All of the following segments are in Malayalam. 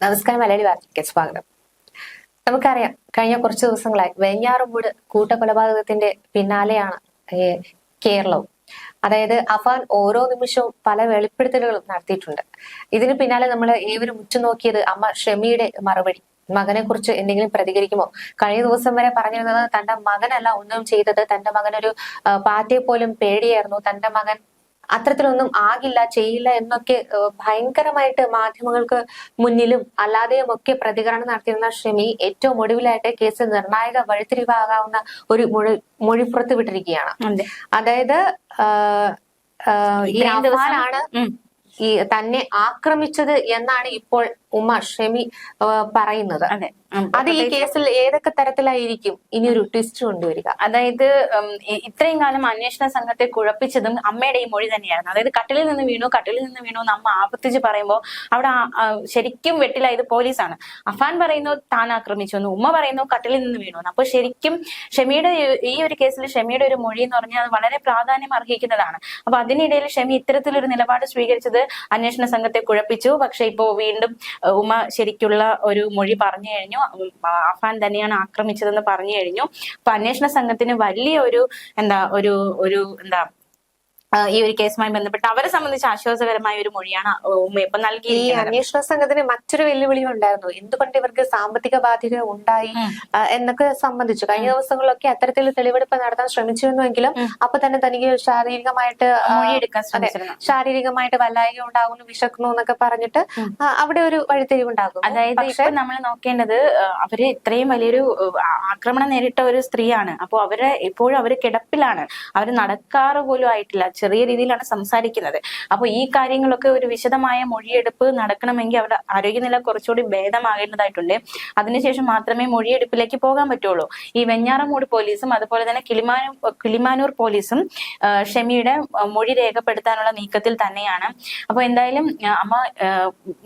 നമസ്കാരം മലയാളി വാർത്തയ്ക്ക് സ്വാഗതം. നമുക്കറിയാം കഴിഞ്ഞ കുറച്ച് ദിവസങ്ങളായി വെഞ്ഞാറുമൂട് കൂട്ടക്കൊലപാതകത്തിന്റെ പിന്നാലെയാണ് കേരളവും. അതായത് അഫാൻ ഓരോ നിമിഷവും പല വെളിപ്പെടുത്തലുകളും നടത്തിയിട്ടുണ്ട്. ഇതിന് പിന്നാലെ നമ്മൾ ഏവരും ഉറ്റുനോക്കിയത് അമ്മ ഷെമിയുടെ മറുപടി. മകനെ കുറിച്ച് എന്തെങ്കിലും പ്രതികരിക്കുമോ? കഴിഞ്ഞ ദിവസം വരെ പറഞ്ഞിരുന്നത് തന്റെ മകനല്ല ഒന്നും ചെയ്തത് തന്റെ മകനൊരു ആ, പാറ്റയെ പോലും പേടിയായിരുന്നു. തന്റെ മകൻ അത്തരത്തിലൊന്നും ആകില്ല ചെയ്യില്ല എന്നൊക്കെ ഭയങ്കരമായിട്ട് മാധ്യമങ്ങൾക്ക് മുന്നിലും അല്ലാതെയും ഒക്കെ പ്രതികരണം നടത്തിയിരുന്ന ഷെമി ഏറ്റവും ഒടുവിലായിട്ട് കേസ് നിർണായക വഴിത്തിരിവാകാവുന്ന ഒരു മൊഴി മൊഴി പുറത്തു വിട്ടിരിക്കുകയാണ് അതായത് ഈ ഉം. ഈ തന്നെ ആക്രമിച്ചത് എന്നാണ് ഇപ്പോൾ ഉമ്മ ഷെമി പറയുന്നത്. അതെ. അത് ഈ കേസിൽ ഏതൊക്കെ തരത്തിലായിരിക്കും? ഇനി ഒരു ട്വിസ്റ്റ് കൊണ്ടുവരിക. അതായത് ഇത്രയും കാലം അന്വേഷണ സംഘത്തെ കുഴപ്പിച്ചതും അമ്മയുടെ ഈ മൊഴി തന്നെയായിരുന്നു. അതായത് കട്ടിലിൽ നിന്ന് വീണു കട്ടിലിൽ നിന്ന് വീണു എന്ന് അമ്മ ആവർത്തിച്ച് പറയുമ്പോൾ അവിടെ ശരിക്കും വെട്ടിലായത് പോലീസാണ്. അഫാൻ പറയുന്നു താൻ ആക്രമിച്ചു എന്ന്. ഉമ്മ പറയുന്നു കട്ടിലിൽ നിന്ന് വീണു എന്ന്. അപ്പൊ ശരിക്കും ഷെമിയുടെ ഈ- ഈ ഒരു കേസിൽ ഷെമിയുടെ ഒരു മൊഴി എന്ന് പറഞ്ഞാൽ അത് വളരെ പ്രാധാന്യം അർഹിക്കുന്നതാണ്. അപ്പൊ അതിനിടയിൽ ഷെമി ഇത്തരത്തിലൊരു നിലപാട് സ്വീകരിച്ചത് അന്വേഷണ സംഘത്തെ കുഴപ്പിച്ചു. പക്ഷെ ഇപ്പോ വീണ്ടും ഉമ്മ ശരിക്കുള്ള ഒരു മൊഴി പറഞ്ഞു കഴിഞ്ഞു. ആഫാൻ തന്നെയാണ് ആക്രമിച്ചതെന്ന് പറഞ്ഞു കഴിഞ്ഞു. അപ്പൊ അന്വേഷണ സംഘത്തിന് വലിയ ഒരു എന്താ ഒരു ഒരു എന്താ ഈ ഒരു കേസുമായി ബന്ധപ്പെട്ട് അവരെ സംബന്ധിച്ച് ആശ്വാസകരമായ ഒരു മൊഴിയാണ് ഉമ്മ നൽകി ഈ അന്വേഷണ സംഘത്തിന് മറ്റൊരു വെല്ലുവിളി ഉണ്ടായിരുന്നു. എന്തുകൊണ്ട് ഇവർക്ക് സാമ്പത്തിക ബാധ്യത ഉണ്ടായി? എന്നൊക്കെ സംബന്ധിച്ചു. കഴിഞ്ഞ ദിവസങ്ങളിലൊക്കെ അത്തരത്തിൽ തെളിവെടുപ്പ് നടത്താൻ ശ്രമിച്ചിരുന്നുവെങ്കിലും. അപ്പൊ തന്നെ തനിക്ക് ശാരീരികമായിട്ട് ശാരീരികമായിട്ട് വല്ലായിക ഉണ്ടാകുന്നു വിശക്കുന്നു എന്നൊക്കെ പറഞ്ഞിട്ട് അവിടെ ഒരു വഴിത്തിരിവുണ്ടാകും. അതായത് ഇപ്പൊ നമ്മൾ നോക്കേണ്ടത് അവർ ഇത്രയും വലിയൊരു ആക്രമണം നേരിട്ട ഒരു സ്ത്രീയാണ്. അപ്പോൾ അവരെ എപ്പോഴും അവർ കിടപ്പിലാണ്. അവർ നടക്കാറ് പോലും ആയിട്ടില്ല. ചെറിയ രീതിയിലാണ് സംസാരിക്കുന്നത്. അപ്പൊ ഈ കാര്യങ്ങളൊക്കെ ഒരു വിശദമായ മൊഴിയെടുപ്പ് നടക്കണമെങ്കിൽ അവരുടെ ആരോഗ്യനില കുറച്ചുകൂടി ഭേദമാകേണ്ടതായിട്ടുണ്ട്. അതിനുശേഷം മാത്രമേ മൊഴിയെടുപ്പിലേക്ക് പോകാൻ പറ്റുള്ളൂ. ഈ വെഞ്ഞാറമൂട് പോലീസും അതുപോലെ തന്നെ കിളിമാനൂർ കിളിമാനൂർ പോലീസും ഷമിയുടെ മൊഴി രേഖപ്പെടുത്താനുള്ള നീക്കത്തിൽ തന്നെയാണ്. അപ്പൊ എന്തായാലും അമ്മ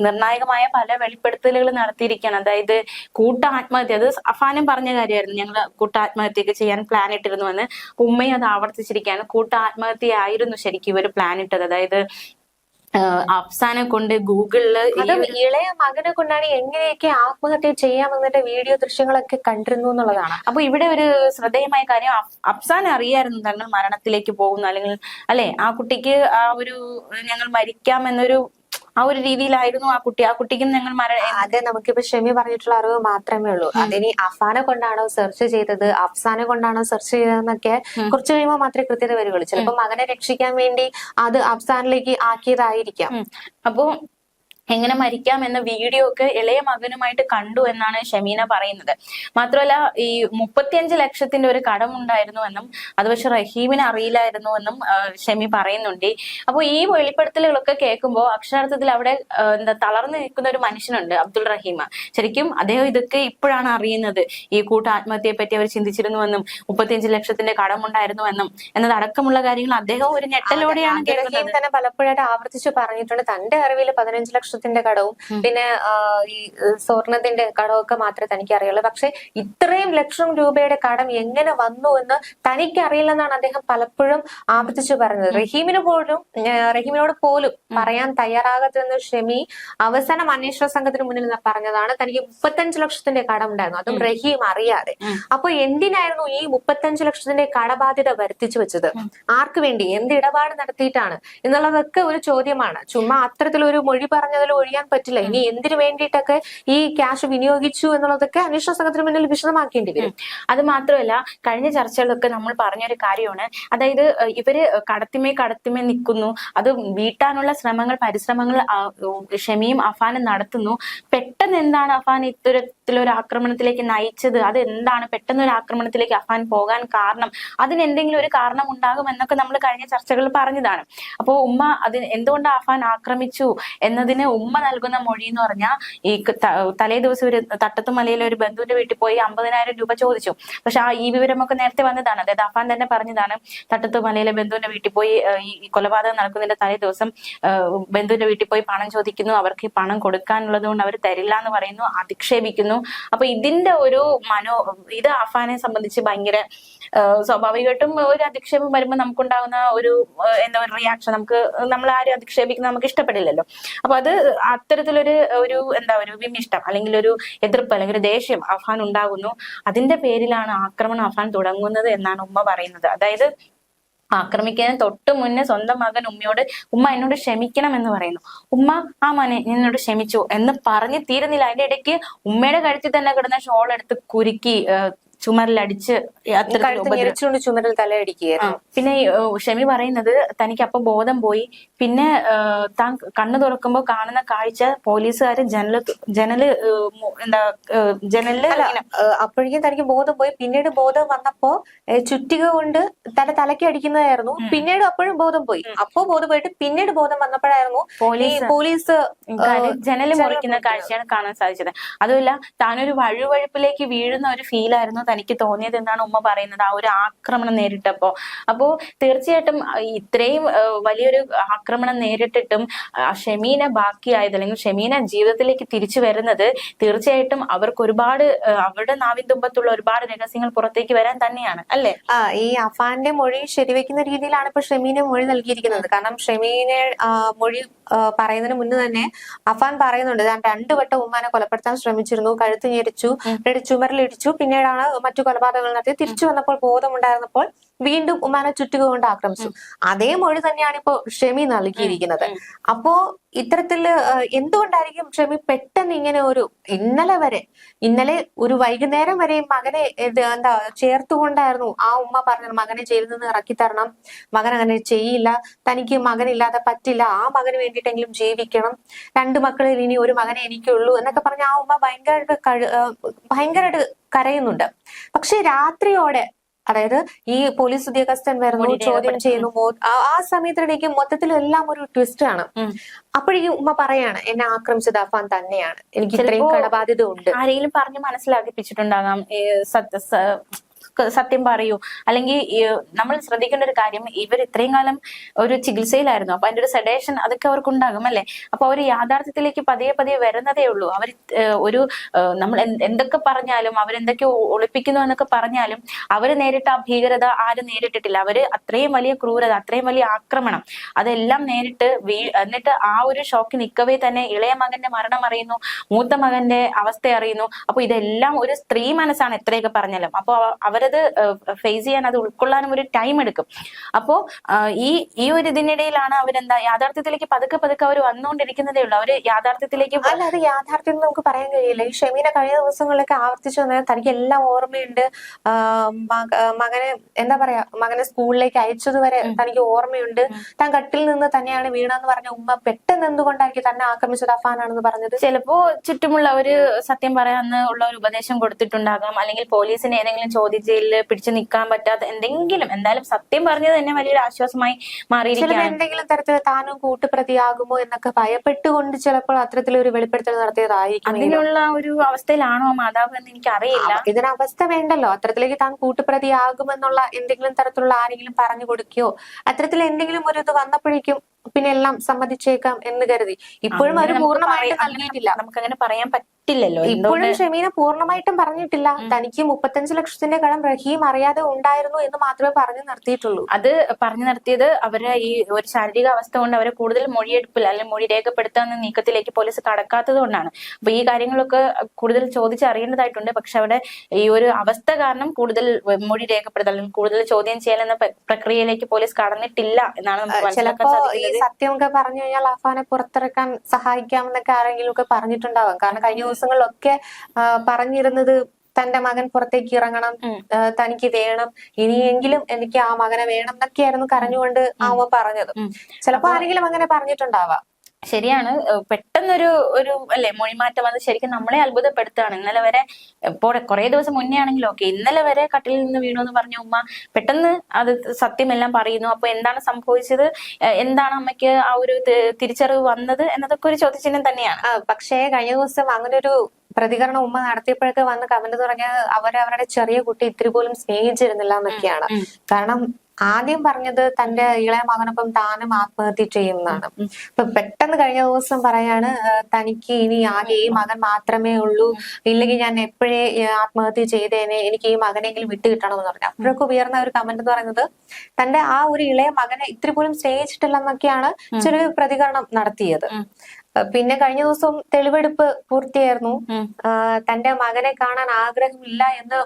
നിർണായകമായ പല വെളിപ്പെടുത്തലുകൾ നടത്തിയിരിക്കുകയാണ്. അതായത് കൂട്ട ആത്മഹത്യ അത് അഫാനും പറഞ്ഞ കാര്യമായിരുന്നു. ഞങ്ങൾ കൂട്ട ആത്മഹത്യയൊക്കെ ചെയ്യാൻ പ്ലാൻ ഇട്ടിരുന്നു എന്ന് ഉമ്മയും അത് ആവർത്തിച്ചിരിക്കുകയാണ്. കൂട്ട ആത്മഹത്യയായിരുന്നു ശരിക്കും ഇവർ പ്ലാൻ ഇട്ടത്. അതായത് അഫ്സാനെ കൊണ്ട് ഗൂഗിളിൽ ഇളയ മകനെ കൊണ്ടാണ് എങ്ങനെയൊക്കെ ആത്മഹത്യ ചെയ്യാമെന്നിട്ട് വീഡിയോ ദൃശ്യങ്ങളൊക്കെ കണ്ടിരുന്നു എന്നുള്ളതാണ്. അപ്പൊ ഇവിടെ ഒരു ശ്രദ്ധേയമായ കാര്യം അഫ്- അഫ്സാൻ അറിയായിരുന്നു തങ്ങൾ മരണത്തിലേക്ക് പോകുന്നു. അല്ലെങ്കിൽ അല്ലെ ആ കുട്ടിക്ക് ആ ഒരു ഞങ്ങൾ മരിക്കാം എന്നൊരു ആ ഒരു രീതിയിലായിരുന്നു ആ കുട്ടി. ആ കുട്ടിക്കും ഞങ്ങൾ മര അത് നമുക്കിപ്പോ ഷെമി പറഞ്ഞിട്ടുള്ള അറിവ് മാത്രമേ ഉള്ളൂ. അതിനി അഫാനെ കൊണ്ടാണോ സെർച്ച് ചെയ്തത്? അഫ്സാനെ കൊണ്ടാണോ സെർച്ച് ചെയ്തതെന്നൊക്കെ. കുറച്ച് കഴിയുമ്പോൾ മാത്രമേ കൃത്യത വരുള്ളൂ ചിലപ്പോ മകനെ രക്ഷിക്കാൻ വേണ്ടി അത് അഫ്സാനിലേക്ക് ആക്കിയതായിരിക്കാം. അപ്പോ എങ്ങനെ മരിക്കാം എന്ന വീഡിയോ ഒക്കെ ഇളയ മകനുമായിട്ട് കണ്ടു എന്നാണ് ഷമീന പറയുന്നത്. മാത്രമല്ല ഈ മുപ്പത്തിയഞ്ച് ലക്ഷത്തിന്റെ ഒരു കടമുണ്ടായിരുന്നു എന്നും അത് പക്ഷെ റഹീമിന് അറിയില്ലായിരുന്നു എന്നും ഷമി പറയുന്നുണ്ട്. അപ്പോൾ ഈ വെളിപ്പെടുത്തലുകളൊക്കെ കേൾക്കുമ്പോൾ അക്ഷരാർത്ഥത്തിൽ അവിടെ എന്താ തളർന്നു നിൽക്കുന്ന ഒരു മനുഷ്യനുണ്ട് അബ്ദുൾ റഹീം ശരിക്കും അദ്ദേഹം ഇതൊക്കെ ഇപ്പോഴാണ് അറിയുന്നത്. ഈ കൂട്ട ആത്മഹത്യയെ പറ്റി അവർ ചിന്തിച്ചിരുന്നുവെന്നും മുപ്പത്തിയഞ്ച് ലക്ഷത്തിന്റെ കടമുണ്ടായിരുന്നുവെന്നും എന്നതടക്കമുള്ള കാര്യങ്ങൾ അദ്ദേഹം ഒരു ഞെട്ടലോടെയാണ് കേൾക്കുന്നത്. തന്നെ പലപ്പോഴായിട്ട് ആവർത്തിച്ച് പറഞ്ഞിട്ടുണ്ട്. തന്റെ അറിവിൽ പതിനഞ്ച് ലക്ഷത്തിന്റെ കടവും പിന്നെ ഈ സ്വർണത്തിന്റെ കടമൊക്കെ മാത്രമേ തനിക്ക് അറിയുള്ളൂ പക്ഷെ ഇത്രയും ലക്ഷം രൂപയുടെ കടം എങ്ങനെ വന്നു എന്ന് തനിക്ക് അറിയില്ലെന്നാണ് അദ്ദേഹം പലപ്പോഴും ആവർത്തിച്ചു പറഞ്ഞത്. റഹീമിന് പോലും റഹീമിനോട് പോലും പറയാൻ തയ്യാറാകത്തെന്ന് ഷെമി അവസാനം അന്വേഷണ സംഘത്തിന് മുന്നിൽ പറഞ്ഞതാണ്. തനിക്ക് മുപ്പത്തഞ്ച് ലക്ഷത്തിന്റെ കടം ഉണ്ടായിരുന്നു. അതും. റഹീം അറിയാതെ. അപ്പൊ എന്തിനായിരുന്നു ഈ മുപ്പത്തഞ്ച് ലക്ഷത്തിന്റെ കടബാധ്യത വരുത്തിച്ചു വെച്ചത്? ആർക്കു വേണ്ടി? എന്ത് ഇടപാട് നടത്തിയിട്ടാണ്? എന്നുള്ളതൊക്കെ ഒരു ചോദ്യമാണ്. ചുമ്മാ അത്തരത്തിലൊരു മൊഴി പറഞ്ഞതിൽ ഒഴിയാൻ പറ്റില്ല. ഇനി എന്തിനു വേണ്ടിയിട്ടൊക്കെ ഈ ക്യാഷ് വിനിയോഗിച്ചു എന്നുള്ളതൊക്കെ അന്വേഷണ സംഘത്തിന് മുന്നിൽ വിശദമാക്കേണ്ടി വരും. അത് മാത്രമല്ല കഴിഞ്ഞ ചർച്ചകളൊക്കെ നമ്മൾ പറഞ്ഞ ഒരു കാര്യമാണ്. അതായത് ഇവർ കടത്തിമേ കടത്തിമേ നിൽക്കുന്നു. അത് വീട്ടാനുള്ള ശ്രമങ്ങൾ പരിശ്രമങ്ങൾ ക്ഷമയും ഷമിയും അഫാനും നടത്തുന്നു. പെട്ടെന്ന് എന്താണ് അഫാൻ ഇത്തരത്തിലൊരു ആക്രമണത്തിലേക്ക് നയിച്ചത്? അത് എന്താണ് പെട്ടെന്ന് ഒരു ആക്രമണത്തിലേക്ക് അഫാൻ പോകാൻ കാരണം? അതിന് എന്തെങ്കിലും ഒരു കാരണം ഉണ്ടാകും എന്നൊക്കെ നമ്മൾ കഴിഞ്ഞ ചർച്ചകളിൽ പറഞ്ഞതാണ്. അപ്പോൾ ഉമ്മ അതിന് എന്തുകൊണ്ട് അഫാൻ ആക്രമിച്ചു എന്നതിന് ഉമ്മ നൽകുന്ന മൊഴി എന്ന് പറഞ്ഞാൽ ഈ തലേ ദിവസം ഒരു തട്ടത്തുമലയിലെ ഒരു ബന്ധുവിന്റെ വീട്ടിൽ പോയി അമ്പതിനായിരം രൂപ ചോദിച്ചു. പക്ഷെ ആ ഈ വിവരമൊക്കെ നേരത്തെ വന്നതാണ്. അതായത് അഫാൻ തന്നെ പറഞ്ഞതാണ് തട്ടത്തുമലയിലെ ബന്ധുവിന്റെ വീട്ടിൽ പോയി ഈ കൊലപാതകം നടക്കുന്നതിന്റെ തലേ ദിവസം ബന്ധുവിന്റെ വീട്ടിൽ പോയി പണം ചോദിക്കുന്നു. അവർക്ക് ഈ പണം കൊടുക്കാനുള്ളത് കൊണ്ട് അവർ തരില്ല എന്ന് പറയുന്നു അധിക്ഷേപിക്കുന്നു. അപ്പൊ ഇതിന്റെ ഒരു മനോ ഇത് ആഫാനെ സംബന്ധിച്ച് ഭയങ്കര സ്വാഭാവികമായിട്ടും ഒരു അധിക്ഷേപം വരുമ്പോൾ നമുക്കുണ്ടാകുന്ന ഒരു എന്താ പറയുക റിയാക്ഷൻ നമുക്ക് നമ്മൾ ആരും അധിക്ഷേപിക്കുന്ന നമുക്ക് ഇഷ്ടപ്പെടില്ലല്ലോ. അപ്പൊ അത് അത്തരത്തിലൊരു ഒരു എന്താ ഒരു വിമിഷ്ടം അല്ലെങ്കിൽ ഒരു എതിർപ്പ് അല്ലെങ്കിൽ ഒരു ദേഷ്യം അഫാൻ ഉണ്ടാകുന്നു. അതിന്റെ പേരിലാണ് ആക്രമണം അഫാൻ തുടങ്ങുന്നത് എന്നാണ് ഉമ്മ പറയുന്നത്. അതായത് ആക്രമിക്കുന്നതിന് തൊട്ട് മുന്നേ സ്വന്തം മകൻ ഉമ്മയോട് ഉമ്മ എന്നോട് ക്ഷമിക്കണം എന്ന് പറയുന്നു. ഉമ്മ ആ മനെ ഞാൻ എന്നോട് ക്ഷമിച്ചു എന്ന് പറഞ്ഞ് തീരുന്നില്ല. അതിന്റെ ഇടയ്ക്ക് ഉമ്മയുടെ കഴുത്തിൽ തന്നെ കിടന്ന ഷോൾ എടുത്ത് കുരുക്കി ചുമരിലടിച്ച് ഞെരിച്ചുകൊണ്ട് ചുമരിൽ തലയടിക്കുകയായിരുന്നു. പിന്നെ ഷമി പറയുന്നത് തനിക്ക് അപ്പൊ ബോധം പോയി. പിന്നെ താൻ കണ്ണു തുറക്കുമ്പോൾ കാണുന്ന കാഴ്ച പോലീസുകാര് ജനൽ ജനൽ എന്താ ജനലിൽ അപ്പോഴേക്കും തനിക്ക് ബോധം പോയി. പിന്നീട് ബോധം വന്നപ്പോ ചുറ്റിക കൊണ്ട് തന്റെ തലയ്ക്ക് അടിക്കുന്നതായിരുന്നു. പിന്നീട് അപ്പോഴും ബോധം പോയി. അപ്പോ ബോധം പോയിട്ട് പിന്നീട് ബോധം വന്നപ്പോഴായിരുന്നു പോലീസ് പോലീസ് ജനൽ മുറിക്കുന്ന കാഴ്ചയാണ് കാണാൻ സാധിച്ചത്. അതുമല്ല താനൊരു വഴുവഴുപ്പിലേക്ക് വീഴുന്ന ഒരു ഫീൽ ആയിരുന്നു തനിക്ക് തോന്നിയത് എന്നാണ് ഉമ്മ പറയുന്നത്. ആ ഒരു ആക്രമണം നേരിട്ടപ്പോ. അപ്പോ തീർച്ചയായിട്ടും ഇത്രയും വലിയൊരു ആക്രമണം നേരിട്ടിട്ടും ഷമീന ബാക്കിയായത് അല്ലെങ്കിൽ ഷെമീന ജീവിതത്തിലേക്ക് തിരിച്ചു വരുന്നത് തീർച്ചയായിട്ടും അവർക്ക് ഒരുപാട് അവരുടെ നാവിൻ തുമ്പത്തുള്ള ഒരുപാട് രഹസ്യങ്ങൾ പുറത്തേക്ക് വരാൻ തന്നെയാണ്. അല്ലെ? ആ ഈ അഫാന്റെ മൊഴി ശരിവെക്കുന്ന രീതിയിലാണ് ഇപ്പൊ ഷെമീന മൊഴി നൽകിയിരിക്കുന്നത്. കാരണം ഷെമീന മൊഴി പറയുന്നതിന് മുന്നേ തന്നെ അഫാൻ പറയുന്നുണ്ട് ഞാൻ രണ്ടു വട്ടം ഉമ്മാനെ കൊലപ്പെടുത്താൻ ശ്രമിച്ചിരുന്നു. കഴുത്ത് ഞെരിച്ചു പിന്നീട് ചുമരിലിടിച്ചു. പിന്നീടാണ് മറ്റു കൊലപാതകങ്ങൾ നടത്തി തിരിച്ചു വന്നപ്പോൾ ബോധമുണ്ടായിരുന്നപ്പോൾ വീണ്ടും ഉമ്മാനെ ചുറ്റുക കൊണ്ട് ആക്രമിച്ചു. അതേ മൊഴി തന്നെയാണ് ഇപ്പോ ഷെമി നൽകിയിരിക്കുന്നത്. അപ്പോ ഇത്തരത്തിൽ ആ, എന്തുകൊണ്ടായിരിക്കും ഷമി പെട്ടെന്ന് ഇങ്ങനെ ഒരു ഇന്നലെ വരെ ഇന്നലെ ഒരു വൈകുന്നേരം വരെ മകനെ എന്താ ചേർത്തുകൊണ്ടായിരുന്നു ആ ഉമ്മ പറഞ്ഞത് മകനെ ജയിലിൽ നിന്ന് ഇറക്കി തരണം മകൻ അങ്ങനെ ചെയ്യില്ല തനിക്ക് മകനില്ലാതെ പറ്റില്ല ആ മകന് വേണ്ടിയിട്ടെങ്കിലും ജീവിക്കണം രണ്ട് മക്കളിൽ ഇനി ഒരു മകനെ എനിക്കുള്ളൂ എന്നൊക്കെ പറഞ്ഞ ആ ഉമ്മ ഭയങ്കരമായിട്ട് ഭയങ്കരമായിട്ട് കരയുന്നുണ്ട്. പക്ഷെ രാത്രിയോടെ അതായത് ഈ പോലീസ് ഉദ്യോഗസ്ഥൻ വരുന്നു ചോദ്യം. ചെയ്യുന്നു ആ- സമയത്തിനിടയ്ക്ക് മൊത്തത്തിൽ എല്ലാം ഒരു ട്വിസ്റ്റ് ആണ്. അപ്പോഴേക്കും ഉമ്മ പറയാണ് എന്നെ ആക്രമിച്ചത് അഫാൻ തന്നെയാണ് എനിക്ക് ഇത്രയും കടബാധ്യത ഉണ്ട് ആരെങ്കിലും പറഞ്ഞ് മനസ്സിലാക്കിപ്പിച്ചിട്ടുണ്ടാകാം സത്യ സത്യം പറയൂ. അല്ലെങ്കിൽ നമ്മൾ ശ്രദ്ധിക്കേണ്ട ഒരു കാര്യം ഇവർ ഇത്രയും കാലം ഒരു ചികിത്സയിലായിരുന്നു. അപ്പൊ അതിന്റെ ഒരു സെഡേഷൻ അതൊക്കെ അവർക്ക് ഉണ്ടാകും അല്ലെ? അപ്പൊ അവർ യാഥാർത്ഥ്യത്തിലേക്ക് പതിയെ പതിയെ വരുന്നതേ ഉള്ളൂ. അവർ ഒരു നമ്മൾ എന്തൊക്കെ പറഞ്ഞാലും അവരെന്തൊക്കെ ഒളിപ്പിക്കുന്നു എന്നൊക്കെ പറഞ്ഞാലും അവർ നേരിട്ട ആ ഭീകരത ആരും നേരിട്ടിട്ടില്ല. അവർ അത്രയും വലിയ ക്രൂരത അത്രയും വലിയ ആക്രമണം അതെല്ലാം നേരിട്ട് വീ എന്നിട്ട് ആ ഒരു ഷോക്ക് നിൽക്കവേ തന്നെ ഇളയ മകന്റെ മരണം അറിയുന്നു മൂത്ത മകന്റെ അവസ്ഥ അറിയുന്നു. അപ്പൊ ഇതെല്ലാം ഒരു സ്ത്രീ മനസ്സാണ് എത്രയൊക്കെ പറഞ്ഞാലും. അപ്പൊ അവ- അവരത് ഫേസ് ചെയ്യാൻ അത് ഉൾക്കൊള്ളാനും ഒരു ടൈം എടുക്കും. അപ്പോ ഈ ഈ ഒരു ഇതിനിടയിലാണ് അവരെന്താ യാഥാർത്ഥ്യത്തിലേക്ക് പതുക്കെ പതുക്കെ അവർ വന്നുകൊണ്ടിരിക്കുന്നതേ ഉള്ളൂ. അവർ യാഥാർത്ഥ്യത്തിലേക്ക് അല്ല അത് യാഥാർത്ഥ്യം നമുക്ക് പറയാൻ കഴിയില്ല. ഈ ഷെമീന കഴിഞ്ഞ ദിവസങ്ങളിലൊക്കെ ആവർത്തിച്ചു വന്നാൽ തനിക്ക് എല്ലാം ഓർമ്മയുണ്ട്. മകനെ എന്താ പറയാ മകനെ സ്കൂളിലേക്ക് അയച്ചതുവരെ തനിക്ക് ഓർമ്മയുണ്ട്. താൻ കട്ടിൽ നിന്ന് തന്നെയാണ് വീണെന്ന് പറഞ്ഞ ഉമ്മ പെട്ടെന്ന് എന്തുകൊണ്ടായിരിക്കും തന്നെ ആക്രമിച്ചത് അഫാനാണെന്ന് പറഞ്ഞത്? ചിലപ്പോ ചുറ്റുമുള്ളവര് സത്യം പറയാന്ന് ഉള്ള ഒരു ഉപദേശം കൊടുത്തിട്ടുണ്ടാകാം. അല്ലെങ്കിൽ പോലീസിനെ ഏതെങ്കിലും ചോദ്യജയിലിൽ പിടിച്ചു നിൽക്കാൻ പറ്റാത്ത എന്തെങ്കിലും എന്തായാലും സത്യം പറഞ്ഞത് തന്നെ വലിയൊരു ആശ്വാസമായി മാറിയിരിക്കുകയാണ്. എന്തെങ്കിലും തരത്തിൽ താനും കൂട്ടുപ്രതിയാകുമോ എന്നൊക്കെ ഭയപ്പെട്ടുകൊണ്ട് ചിലപ്പോൾ അത്തരത്തിലൊരു വെളിപ്പെടുത്തൽ നടത്തിയതായിരിക്കും അതിനുള്ള ഒരു അവസ്ഥയിലാണോ ആ മാതാവ് എന്ന് എനിക്ക് അറിയില്ല ഇതിനവസ്ഥ വേണ്ടല്ലോ. അത്തരത്തിലേക്ക് താൻ കൂട്ടുപ്രതിയാകുമെന്നുള്ള എന്തെങ്കിലും തരത്തിലുള്ള ആരെങ്കിലും പറഞ്ഞു കൊടുക്കുകയോ അത്തരത്തിൽ എന്തെങ്കിലും ഒരു ഇത് വന്നപ്പോഴേക്കും പിന്നെ എല്ലാം സമ്മതിച്ചേക്കാം എന്ന് കരുതി. ഇപ്പോഴും അവർ പൂർണമായിട്ട് നൽകിയിട്ടില്ല നമുക്ക് അങ്ങനെ പറയാൻ പറ്റില്ലല്ലോ. ഇപ്പോഴും ഷമീന പൂർണമായിട്ടും പറഞ്ഞിട്ടില്ല. തനിക്ക് മുപ്പത്തഞ്ച് ലക്ഷത്തിന്റെ കടം റഹീം അറിയാതെ ഉണ്ടായിരുന്നു എന്ന് മാത്രമേ പറഞ്ഞു നിർത്തിയിട്ടുള്ളൂ. അത് പറഞ്ഞു നിർത്തിയത് അവരെ ഈ ഒരു ശാരീരിക അവസ്ഥ കൊണ്ട് അവരെ കൂടുതൽ മൊഴിയെടുപ്പിൽ അല്ലെങ്കിൽ മൊഴി രേഖപ്പെടുത്താൻ നീക്കത്തിലേക്ക് പോലീസ് കടക്കാത്തത് കൊണ്ടാണ്. അപ്പൊ ഈ കാര്യങ്ങളൊക്കെ കൂടുതൽ ചോദിച്ചറിയേണ്ടതായിട്ടുണ്ട്. പക്ഷെ അവിടെ ഈ ഒരു അവസ്ഥ കാരണം കൂടുതൽ മൊഴി രേഖപ്പെടുത്തൽ അല്ലെങ്കിൽ കൂടുതൽ ചോദ്യം ചെയ്യൽ എന്ന പ്രക്രിയയിലേക്ക് പോലീസ് കടന്നിട്ടില്ല എന്നാണ് നമുക്ക് മനസ്സിലാക്കാൻ സാധിക്കുന്നത്. സത്യമൊക്കെ പറഞ്ഞു കഴിഞ്ഞാൽ അഫാനെ പുറത്തിറക്കാൻ സഹായിക്കാമെന്നൊക്കെ ആരെങ്കിലും ഒക്കെ പറഞ്ഞിട്ടുണ്ടാവാം. കാരണം കഴിഞ്ഞ ദിവസങ്ങളിലൊക്കെ പറഞ്ഞിരുന്നത് തന്റെ മകൻ പുറത്തേക്ക് ഇറങ്ങണം തനിക്ക് വേണം ഇനിയെങ്കിലും എനിക്ക് ആ മകനെ വേണം എന്നൊക്കെയായിരുന്നു കരഞ്ഞുകൊണ്ട് ആ ഉമ്മ പറഞ്ഞത്. ചിലപ്പോ ആരെങ്കിലും അങ്ങനെ പറഞ്ഞിട്ടുണ്ടാവാം. ശരിയാണ്. പെട്ടെന്നൊരു ഒരു അല്ലെ മൊഴിമാറ്റം അത് ശരിക്കും നമ്മളെ അത്ഭുതപ്പെടുത്തുകയാണ്. ഇന്നലെ വരെ ഇപ്പോൾ കുറേ ദിവസം മുന്നേ ആണെങ്കിലും ഓക്കെ ഇന്നലെ വരെ കട്ടിൽ നിന്ന് വീണു എന്ന് പറഞ്ഞ ഉമ്മ പെട്ടെന്ന് അത് സത്യമെല്ലാം പറയുന്നു. അപ്പൊ എന്താണ് സംഭവിച്ചത്? എന്താണ് അമ്മയ്ക്ക് ആ ഒരു തിരിച്ചറിവ് വന്നത് എന്നതൊക്കെ ഒരു ചോദ്യചിഹ്നം തന്നെയാണ്. പക്ഷേ കഴിഞ്ഞ ദിവസം അങ്ങനെ ഒരു പ്രതികരണം ഉമ്മ നടത്തിയപ്പോഴൊക്കെ വന്ന് കമന്റ് തുടങ്ങിയ അവരെ അവരുടെ ചെറിയ കുട്ടി ഇത്തിരി പോലും സ്നേഹിച്ചിരുന്നില്ല എന്നൊക്കെയാണ്. കാരണം ആദ്യം പറഞ്ഞത് തന്റെ ഇളയ മകനൊപ്പം താനും ആത്മഹത്യ ചെയ്യുന്നതാണ്. ഇപ്പൊ പെട്ടെന്ന് കഴിഞ്ഞ ദിവസം പറയാണ് തനിക്ക് ഇനി ആകെ ഈ മകൻ മാത്രമേ ഉള്ളൂ. ഇല്ലെങ്കിൽ ഞാൻ എപ്പോഴേ ആത്മഹത്യ ചെയ്തേനെ എനിക്ക് ഈ മകനെങ്കിലും വിട്ടു കിട്ടണമെന്ന് പറഞ്ഞു. അപ്പോഴൊക്കെ ഉയർന്ന ഒരു കമന്റ് എന്ന് പറയുന്നത് തന്റെ ആ ഒരു ഇളയ മകനെ ഇത്തിരി പോലും സ്നേഹിച്ചിട്ടില്ലെന്നൊക്കെയാണ് ചെറിയ പ്രതികരണം നടത്തിയത്. പിന്നെ കഴിഞ്ഞ ദിവസം തെളിവെടുപ്പ് പൂർത്തിയായിരുന്നു. തന്റെ മകനെ കാണാൻ ആഗ്രഹമില്ല എന്ന്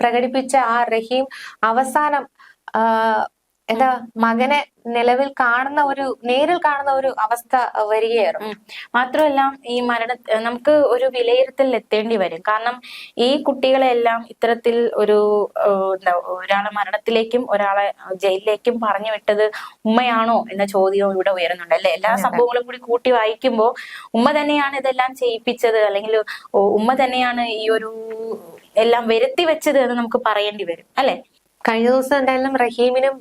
പ്രകടിപ്പിച്ച ആ റഹീം അവസാനം എന്താ മകനെ നിലവിൽ കാണുന്ന ഒരു നേരിൽ കാണുന്ന ഒരു അവസ്ഥ വരികയായിരുന്നു. മാത്രമല്ല ഈ മരണ നമുക്ക് ഒരു വിലയിരുത്തൽ എത്തേണ്ടി വരും. കാരണം ഈ കുട്ടികളെല്ലാം ഇത്തരത്തിൽ ഒരു എന്താ ഒരാളെ മരണത്തിലേക്കും ഒരാളെ ജയിലിലേക്കും പറഞ്ഞു വിട്ടത് ഉമ്മയാണോ എന്ന ചോദ്യവും ഇവിടെ ഉയരുന്നുണ്ട് അല്ലെ? എല്ലാ സംഭവങ്ങളും കൂടി കൂട്ടി വായിക്കുമ്പോൾ ഉമ്മ തന്നെയാണ് ഇതെല്ലാം ചെയ്യിപ്പിച്ചത് അല്ലെങ്കിൽ ഉമ്മ തന്നെയാണ് ഈ ഒരു എല്ലാം വരുത്തി വെച്ചത് എന്ന് നമുക്ക് പറയേണ്ടി വരും അല്ലെ? കഴിഞ്ഞ ദിവസം എന്തായാലും റഹീമിനും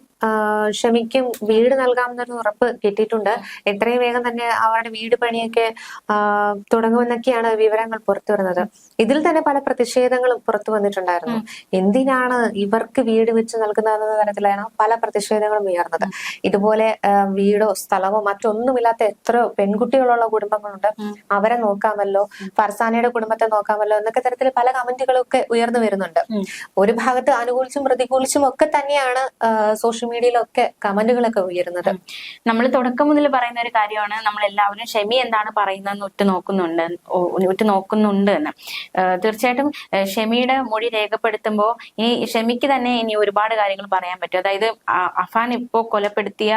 ഷമിക്കും വീട് നൽകാമെന്നൊരു ഉറപ്പ് കിട്ടിയിട്ടുണ്ട്. എത്രയും വേഗം തന്നെ അവരുടെ വീട് പണിയൊക്കെ തുടങ്ങുമെന്നൊക്കെയാണ് വിവരങ്ങൾ പുറത്തു വരുന്നത്. ഇതിൽ തന്നെ പല പ്രതിഷേധങ്ങളും പുറത്തു വന്നിട്ടുണ്ടായിരുന്നു. എന്തിനാണ് ഇവർക്ക് വീട് വെച്ച് നൽകുന്നതെന്ന തരത്തിലാണ് പല പ്രതിഷേധങ്ങളും ഉയർന്നത്. ഇതുപോലെ വീടോ സ്ഥലമോ മറ്റൊന്നുമില്ലാത്ത എത്ര പെൺകുട്ടികളുള്ള കുടുംബങ്ങളുണ്ട്. അവരെ നോക്കാമല്ലോ ഫർസാനയുടെ കുടുംബത്തെ നോക്കാമല്ലോ എന്നൊക്കെ തരത്തിൽ പല കമന്റുകളൊക്കെ ഉയർന്നു വരുന്നുണ്ട്. ഒരു ഭാഗത്ത് അനുകൂലിച്ചും പ്രതികൂലിച്ചും ഒക്കെ തന്നെയാണ് സോഷ്യൽ മീഡിയയിലൊക്കെ കമന്റുകളൊക്കെ ഉയരുന്നത്. നമ്മൾ തുടക്കം മുതൽ പറയുന്ന ഒരു കാര്യമാണ്. നമ്മൾ എല്ലാവരും ഷെമി എന്താണ് പറയുന്നതെന്ന് ഉറ്റു നോക്കുന്നുണ്ട്. ഒറ്റ നോക്കുന്നുണ്ട് എന്ന്. തീർച്ചയായിട്ടും ഷെമിയുടെ മൊഴി രേഖപ്പെടുത്തുമ്പോൾ ഇനി ഷെമിക്ക് തന്നെ ഇനി ഒരുപാട് കാര്യങ്ങൾ പറയാൻ പറ്റും. അതായത് അഫാൻ ഇപ്പോൾ കൊലപ്പെടുത്തിയ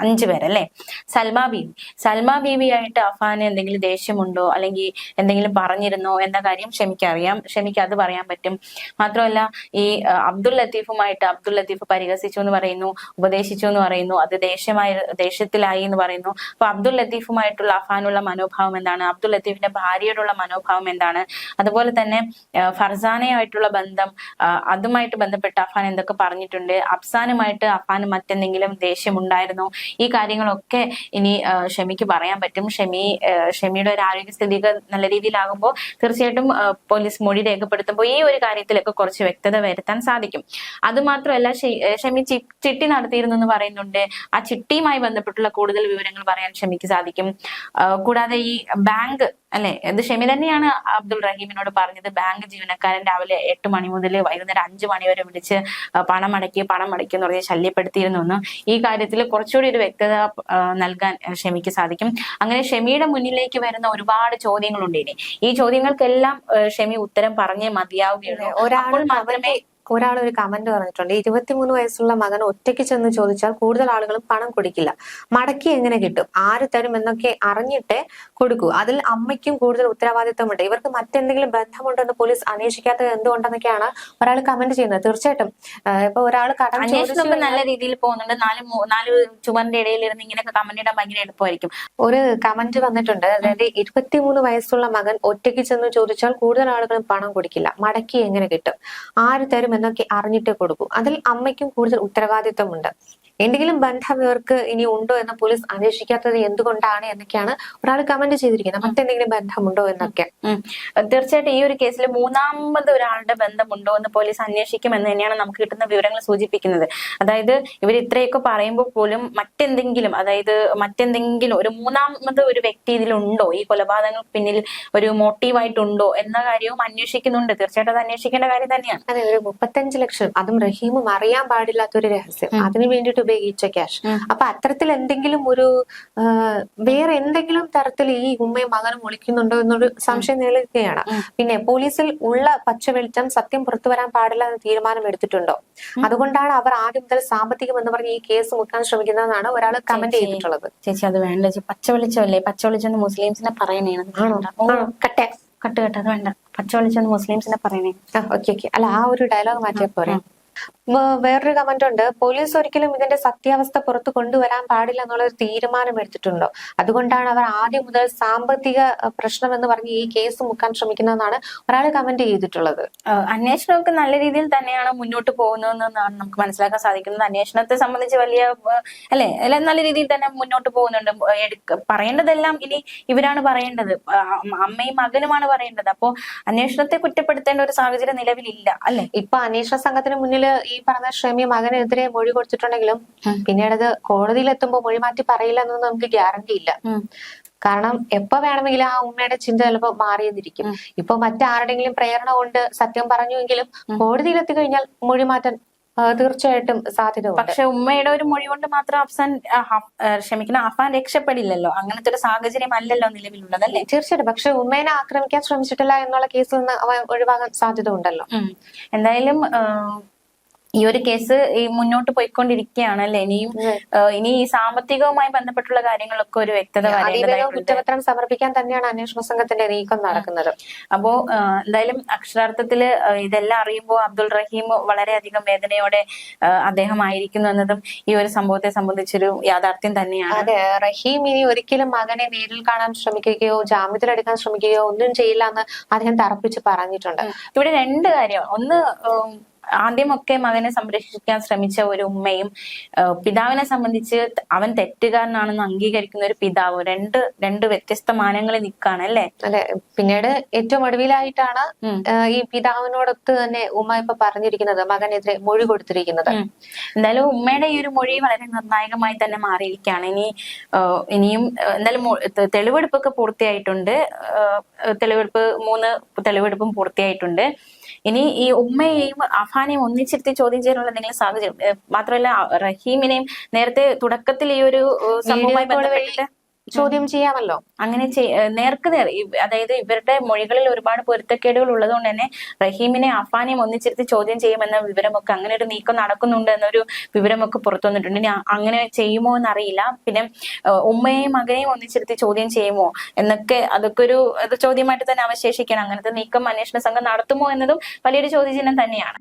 അഞ്ചു പേരല്ലേ? സൽമാ ബീവി. സൽമാ ബീവിയായിട്ട് അഫാന് എന്തെങ്കിലും ദേഷ്യമുണ്ടോ? അല്ലെങ്കിൽ എന്തെങ്കിലും പറഞ്ഞിരുന്നോ? എന്ന കാര്യം ഷെമിക്ക് അറിയാം. അത് പറയാൻ പറ്റും. മാത്രമല്ല ഈ അബ്ദുൽ ലത്തീഫുമായിട്ട് അബ്ദുൽ ലത്തീഫ് പരിഹസിച്ചു എന്ന് പറയുന്നു ഉപദേശിച്ചു എന്ന് പറയുന്നു അത് ദേഷ്യമായ ദേഷ്യത്തിലായി എന്ന് പറയുന്നു. അപ്പൊ അബ്ദുൽ ലത്തീഫുമായിട്ടുള്ള അഫാനുള്ള മനോഭാവം എന്താണ്? അബ്ദുൽ ലത്തീഫിന്റെ ഭാര്യയോടുള്ള മനോഭാവം എന്താണ്? അതുപോലെ തന്നെ ഫർസാനയുമായിട്ടുള്ള ബന്ധം അതുമായിട്ട് ബന്ധപ്പെട്ട് അഫാൻ എന്തൊക്കെ പറഞ്ഞിട്ടുണ്ട്? അഫ്സാനുമായിട്ട് അഫാന് മറ്റെന്തെങ്കിലും ദേഷ്യമുണ്ടായിരുന്നോ? ഈ കാര്യങ്ങളൊക്കെ ഇനി ഷമിക്ക് പറയാൻ പറ്റും. ഷമി ഷമിയുടെ ഒരു ആരോഗ്യസ്ഥിതിയൊക്കെ നല്ല രീതിയിലാകുമ്പോൾ തീർച്ചയായിട്ടും പോലീസ് മൊഴി രേഖപ്പെടുത്തുമ്പോൾ ഈ ഒരു കാര്യത്തിലൊക്കെ കുറച്ച് വ്യക്തത വരുത്താൻ സാധിക്കും. അത് മാത്രമല്ല ഷെമി ചിട്ടി നടത്തിയിരുന്നു എന്ന് പറയുന്നുണ്ട്. ആ ചിട്ടിയുമായി ബന്ധപ്പെട്ടുള്ള കൂടുതൽ വിവരങ്ങൾ പറയാൻ ഷമിക്ക് സാധിക്കും. കൂടാതെ ഈ ബാങ്ക് അല്ലെ ഇത് ഷെമി തന്നെയാണ് അബ്ദുൾ റഹീമിനോട് പറഞ്ഞത്. ബാങ്ക് ജീവനക്കാരൻ രാവിലെ എട്ട് മണി മുതൽ വൈകുന്നേരം അഞ്ചു മണി വരെ വിളിച്ച് പണം അടക്കി പണം അടക്കി എന്ന് പറഞ്ഞ് ശല്യപ്പെടുത്തിയിരുന്നു ഈ കാര്യത്തിൽ കുറച്ചുകൂടി ഒരു വ്യക്തത നൽകാൻ ഷെമിക്ക് സാധിക്കും. അങ്ങനെ ഷെമിയുടെ മുന്നിലേക്ക് വരുന്ന ഒരുപാട് ചോദ്യങ്ങളുണ്ട് ഇനി. ഈ ചോദ്യങ്ങൾക്കെല്ലാം ഷെമി ഉത്തരം പറഞ്ഞേ മതിയാവുകയുള്ളൂ. ഒരാൾ മാത്രമേ ഒരാൾ ഒരു കമന്റ് പറഞ്ഞിട്ടുണ്ട്. ഇരുപത്തിമൂന്ന് വയസ്സുള്ള മകൻ ഒറ്റയ്ക്ക് ചെന്ന് ചോദിച്ചാൽ കൂടുതൽ ആളുകളും പണം കൊടുക്കില്ല. മടക്കി എങ്ങനെ കിട്ടും? ആര് തരും എന്നൊക്കെ അറിഞ്ഞിട്ട് കൊടുക്കൂ. അതിൽ അമ്മയ്ക്കും കൂടുതൽ ഉത്തരവാദിത്തമുണ്ട് ഇവർക്ക് മറ്റെന്തെങ്കിലും ബന്ധമുണ്ടെന്ന് പോലീസ് അന്വേഷിക്കാത്തത് എന്തുകൊണ്ടെന്നൊക്കെയാണ് ഒരാൾ കമന്റ് ചെയ്യുന്നത്. തീർച്ചയായിട്ടും. ഇപ്പൊ ഒരാൾ കടന്നു നല്ല രീതിയിൽ പോകുന്നുണ്ട്. നാല് നാല് ചുമറിന്റെ ഇടയിൽ ഇരുന്ന് ഇങ്ങനെയൊക്കെ കമന്റ് ഇടാൻ ഭയങ്കര എളുപ്പമായിരിക്കും. ഒരു കമന്റ് വന്നിട്ടുണ്ട്. അതായത് ഇരുപത്തിമൂന്ന് വയസ്സുള്ള മകൻ ഒറ്റയ്ക്ക് ചെന്ന് ചോദിച്ചാൽ കൂടുതൽ ആളുകളും പണം കൊടുക്കില്ല. മടക്കി എങ്ങനെ കിട്ടും? ആര് തരും എന്നൊക്കെ അറിഞ്ഞിട്ടേ കൊടുക്കും. അതിൽ അമ്മയ്ക്കും കൂടുതൽ ഉത്തരവാദിത്തമുണ്ട് എന്തെങ്കിലും ബന്ധം ഇവർക്ക് ഇനി ഉണ്ടോ എന്ന് പോലീസ് അന്വേഷിക്കാത്തത് എന്തുകൊണ്ടാണ് എന്നൊക്കെയാണ് ഒരാൾ കമന്റ് ചെയ്തിരിക്കുന്നത്. മറ്റെന്തെങ്കിലും ബന്ധമുണ്ടോ എന്നൊക്കെ. തീർച്ചയായിട്ടും ഈ ഒരു കേസിൽ മൂന്നാമത് ഒരാളുടെ ബന്ധമുണ്ടോ എന്ന് പോലീസ് അന്വേഷിക്കുമെന്ന് തന്നെയാണ് നമുക്ക് കിട്ടുന്ന വിവരങ്ങൾ സൂചിപ്പിക്കുന്നത്. അതായത് ഇവർ ഇത്രയൊക്കെ പറയുമ്പോൾ പോലും മറ്റെന്തെങ്കിലും അതായത് മറ്റെന്തെങ്കിലും ഒരു മൂന്നാമത് ഒരു വ്യക്തി ഇതിലുണ്ടോ? ഈ കൊലപാതകങ്ങൾക്ക് പിന്നിൽ ഒരു മോട്ടീവായിട്ടുണ്ടോ എന്ന കാര്യവും അന്വേഷിക്കുന്നുണ്ട്. തീർച്ചയായിട്ടും അത് അന്വേഷിക്കേണ്ട കാര്യം തന്നെയാണ്. അതെ ഒരു മുപ്പത്തഞ്ച് ലക്ഷം. അതും റഹീമും അറിയാൻ പാടില്ലാത്ത ഒരു രഹസ്യം അതിനു വേണ്ടിയിട്ട് ഉപയോഗിച്ച ക്യാഷ്. അപ്പൊ അത്തരത്തിൽ എന്തെങ്കിലും ഒരു വേറെ എന്തെങ്കിലും തരത്തിൽ ഈ ഉമ്മയും മകനും ഒളിക്കുന്നുണ്ടോ എന്നൊരു സംശയം നിലനിൽക്കുകയാണ്. പിന്നെ പോലീസിൽ ഉള്ള പച്ചവെളിച്ചം സത്യം പുറത്തു വരാൻ പാടില്ല എന്ന തീരുമാനം എടുത്തിട്ടുണ്ടോ? അതുകൊണ്ടാണ് അവർ ആദ്യം മുതൽ സാമ്പത്തികം എന്ന് പറഞ്ഞ് ഈ കേസ് മുക്കാൻ ശ്രമിക്കുന്നതെന്നാണ് ഒരാൾ കമന്റ് ചെയ്തിട്ടുള്ളത്. ചേച്ചി അത് വേണ്ട. ചേച്ചി പച്ച വെളിച്ചമല്ലേ പച്ച വെളിച്ചം മുസ്ലിംസിനെ പറയണേ? കട്ടെ കട്ട് കട്ട്. അത് വേണ്ട. പച്ച വെളിച്ചം മുസ്ലിംസിനെ പറയണേ ഓക്കെ ഓക്കെ. അല്ല ആ ഒരു ഡയലോഗ് മാറ്റിയാ പോരെ. വേറൊരു കമന്റ് ഉണ്ട്. പോലീസ് ഒരിക്കലും ഇതിന്റെ സത്യാവസ്ഥ പുറത്തു കൊണ്ടുവരാൻ പാടില്ല എന്നുള്ള ഒരു തീരുമാനം എടുത്തിട്ടുണ്ടോ? അതുകൊണ്ടാണ് അവർ ആദ്യം മുതൽ സാമ്പത്തിക പ്രശ്നം എന്ന് പറഞ്ഞ് ഈ കേസ് മുക്കാൻ ശ്രമിക്കുന്നതെന്നാണ് ഒരാൾ കമന്റ് ചെയ്തിട്ടുള്ളത്. അന്വേഷണമൊക്കെ നല്ല രീതിയിൽ തന്നെയാണ് മുന്നോട്ട് പോകുന്നതെന്നാണ് നമുക്ക് മനസ്സിലാക്കാൻ സാധിക്കുന്നത്. അന്വേഷണത്തെ സംബന്ധിച്ച് വലിയ അല്ലെ? അല്ലെ നല്ല രീതിയിൽ തന്നെ മുന്നോട്ട് പോകുന്നുണ്ട്. പറയേണ്ടതെല്ലാം ഇനി ഇവരാണ് പറയേണ്ടത്. അമ്മയും മകനുമാണ് പറയേണ്ടത്. അപ്പോ അന്വേഷണത്തെ കുറ്റപ്പെടുത്തേണ്ട ഒരു സാഹചര്യം നിലവിലില്ല അല്ലെ? ഇപ്പൊ അന്വേഷണ സംഘത്തിന് മുന്നിൽ ഈ പറഞ്ഞ ഷമി മകനെതിരെ മൊഴി കൊടുത്തിട്ടുണ്ടെങ്കിലും. പിന്നീട് അത് കോടതിയിൽ എത്തുമ്പോൾ മൊഴി മാറ്റി പറയില്ല എന്നൊന്നും നമുക്ക് ഗ്യാരണ്ടി ഇല്ല. കാരണം എപ്പോ വേണമെങ്കിലും ആ ഉമ്മയുടെ ചിന്ത ചിലപ്പോ മാറിയെന്നിരിക്കും. ഇപ്പൊ മറ്റാരുടെങ്കിലും പ്രേരണ കൊണ്ട് സത്യം പറഞ്ഞുവെങ്കിലും കോടതിയിൽ എത്തിക്കഴിഞ്ഞാൽ മൊഴി മാറ്റാൻ തീർച്ചയായിട്ടും സാധ്യത പക്ഷെ ഉമ്മയുടെ ഒരു മൊഴി കൊണ്ട് മാത്രം അഫ്സാൻ ക്ഷമിക്കണം അഫാൻ രക്ഷപ്പെടില്ലല്ലോ. അങ്ങനത്തെ ഒരു സാഹചര്യം അല്ലല്ലോ നിലവിലുള്ളത് അല്ലേ തീർച്ചയായിട്ടും. പക്ഷെ ഉമ്മേനെ ആക്രമിക്കാൻ ശ്രമിച്ചിട്ടില്ല എന്നുള്ള കേസിൽ നിന്ന് അവൻ ഒഴിവാകാൻ സാധ്യത ഉണ്ടല്ലോ എന്തായാലും ഈ ഒരു കേസ് ഈ മുന്നോട്ട് പോയിക്കൊണ്ടിരിക്കുകയാണ് അല്ലെ ഇനിയും ഇനി ഈ സാമ്പത്തികവുമായി ബന്ധപ്പെട്ടുള്ള കാര്യങ്ങളൊക്കെ ഒരു വ്യക്തത കുറ്റപത്രം സമർപ്പിക്കാൻ തന്നെയാണ് അന്വേഷണ സംഘത്തിന്റെ നീക്കം നടക്കുന്നത്. അപ്പോ എന്തായാലും അക്ഷരാർത്ഥത്തിൽ ഇതെല്ലാം അറിയുമ്പോൾ അബ്ദുൾ റഹീം വളരെയധികം വേദനയോടെ അദ്ദേഹം ആയിരിക്കുന്നു എന്നതും ഈ ഒരു സംഭവത്തെ സംബന്ധിച്ചൊരു യാഥാർത്ഥ്യം തന്നെയാണ്. അതെ റഹീം ഇനി ഒരിക്കലും മകനെ നേരിൽ കാണാൻ ശ്രമിക്കുകയോ ജാമ്യത്തിലെടുക്കാൻ ശ്രമിക്കുകയോ ഒന്നും ചെയ്യില്ല എന്ന് അദ്ദേഹം തറപ്പിച്ച് പറഞ്ഞിട്ടുണ്ട്. ഇവിടെ രണ്ട് കാര്യം. ഒന്ന് ആദ്യമൊക്കെ മകനെ സംരക്ഷിക്കാൻ ശ്രമിച്ച ഒരു ഉമ്മയും പിതാവിനെ സംബന്ധിച്ച് അവൻ തെറ്റുകാരനാണെന്ന് അംഗീകരിക്കുന്ന ഒരു പിതാവ്. രണ്ട് രണ്ട് വ്യത്യസ്ത മാനങ്ങളിൽ നിൽക്കാണ് അല്ലേ? അതെ പിന്നീട് ഏറ്റവും ഒടുവിലായിട്ടാണ് ഈ പിതാവിനോടൊത്ത് തന്നെ ഉമ്മ ഇപ്പൊ പറഞ്ഞിരിക്കുന്നത് മകനെതിരെ മൊഴി കൊടുത്തിരിക്കുന്നത്. എന്തായാലും ഉമ്മയുടെ ഈ ഒരു മൊഴി വളരെ നിർണായകമായി തന്നെ മാറിയിരിക്കുകയാണ്. ഇനി ഇനിയും എന്തായാലും തെളിവെടുപ്പൊക്കെ പൂർത്തിയായിട്ടുണ്ട്. തെളിവെടുപ്പ് മൂന്ന് തെളിവെടുപ്പും പൂർത്തിയായിട്ടുണ്ട്. ഇനി ഈ ഉമ്മയെയും അഫാനെയും ഒന്നിച്ചിരുത്തി ചോദ്യം ചെയ്യാനുള്ള എന്തെങ്കിലും സാഹചര്യം മാത്രമല്ല റഹീമിനെയും നേരത്തെ തുടക്കത്തിൽ ഈ ഒരു സംഭവമായി ബന്ധപ്പെട്ടിട്ട് ചോദ്യം ചെയ്യാമല്ലോ. അങ്ങനെ നേർക്ക് നേർ അതായത് ഇവരുടെ മൊഴികളിൽ ഒരുപാട് പൊരുത്തക്കേടുകൾ ഉള്ളതുകൊണ്ട് തന്നെ റഹീമിനെ അഫാനെയും ഒന്നിച്ചിരുത്തി ചോദ്യം ചെയ്യുമെന്ന വിവരമൊക്കെ അങ്ങനെ ഒരു നീക്കം നടക്കുന്നുണ്ട് എന്നൊരു വിവരമൊക്കെ പുറത്തു വന്നിട്ടുണ്ട്. ഇനി അങ്ങനെ ചെയ്യുമോ എന്നറിയില്ല. പിന്നെ ഉമ്മയെയും മകനെയും ഒന്നിച്ചിരുത്തി ചോദ്യം ചെയ്യുമോ എന്നൊക്കെ അതൊക്കെ ഒരു ചോദ്യമായിട്ട് തന്നെ അവശേഷിക്കണം. അങ്ങനത്തെ നീക്കം അന്വേഷണ സംഘം നടത്തുമോ എന്നതും വലിയൊരു ചോദ്യചിഹ്നം തന്നെയാണ്.